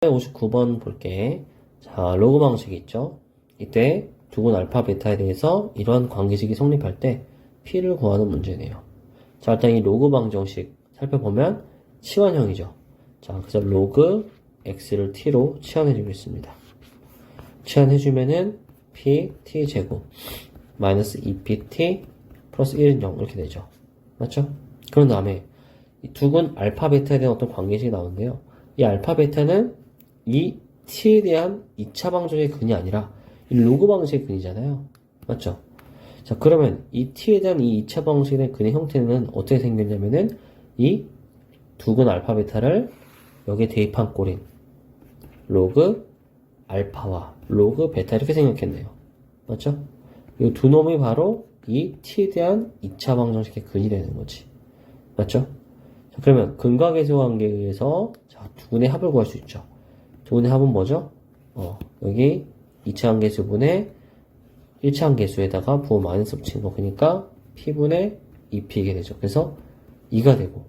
59번 볼게. 자, 로그 방식이 있죠. 이때 두근 알파, 베타에 대해서 이러한 관계식이 성립할 때 P를 구하는 문제네요. 자, 일단 이 로그 방정식 살펴보면 치환형이죠. 자, 그래서 로그 x를 t로 치환해주고 있습니다. 치환해주면은 p t 제곱 마이너스 2pt 플러스 1은 0 이렇게 되죠. 맞죠? 그런 다음에 이 두근 알파 베타에 대한 어떤 관계식이 나오는데요. 이 알파 베타는 이 t에 대한 2차 방정식의 근이 아니라 이 로그 방식의 근이잖아요. 맞죠? 자, 그러면 이 t에 대한 이 2차 방정식에 대한 근의 형태는 어떻게 생겼냐면은 이 두근 알파 베타를 여기에 대입한 꼴인 로그 알파와 로그 베타 이렇게 생각했네요. 맞죠? 이 두 놈이 바로 이 t에 대한 2차 방정식의 근이 되는 거지. 맞죠? 자, 그러면 근과 계수 관계에 의해서 자, 두 분의 합을 구할 수 있죠. 두 분의 합은 뭐죠? 어, 여기 2차 함계수분의 1차 함계수에다가 부호 마이너스 붙인 거 그러니까 p분의 2p게 되죠. 그래서 2가 되고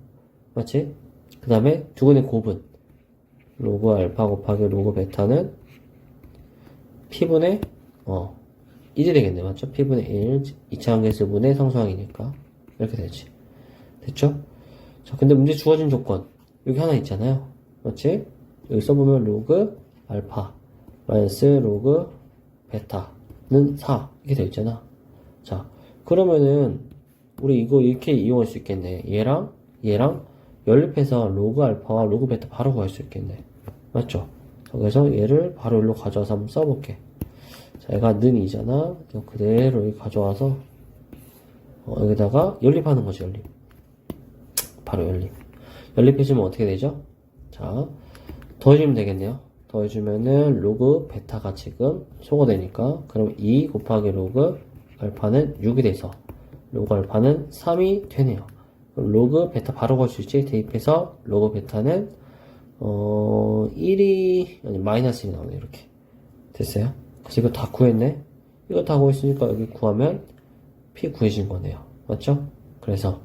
맞지? 그 다음에 두 분의 곱은 로그 알파 곱하기 로그 베타는 p분의 어 1이 되겠네 맞죠? p분의 1 2차 함계수분의 상수항이니까 이렇게 되지 됐죠? 자 근데 문제 주어진 조건 여기 하나 있잖아요 맞지? 여기 써보면 로그 알파 마이너스 로그 베타는 4 이렇게 되어 있잖아. 자 그러면은 우리 이거 이렇게 이용할 수 있겠네. 얘랑 얘랑 연립해서 로그 알파와 로그 베타 바로 구할 수 있겠네. 맞죠? 자, 그래서 얘를 바로 여기로 가져와서 한번 써볼게. 자 얘가 는 2잖아. 이거 그대로 가져와서 어, 여기다가 연립하는 거지 연립. 바로 연립. 연립해주면 어떻게 되죠? 자 더해주면 되겠네요. 더해주면은 로그 베타가 지금 소거되니까 그럼 2 곱하기 로그 알파는 6이 돼서 로그 알파는 3이 되네요. 로그 베타 바로 걸수 있지? 대입해서 로그 베타는 어 1이 아니 마이너스 1이 나오네 이렇게. 됐어요? 그래서 이거 다 구했네? 이거 다 구했으니까 여기 구하면 P 구해진 거네요. 맞죠? 그래서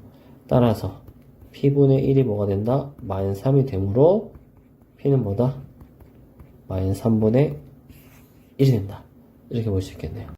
따라서 P분의 1이 뭐가 된다? 마이너스 3이 되므로 P는 뭐다? 마이너스 3분의 1이 된다. 이렇게 볼 수 있겠네요.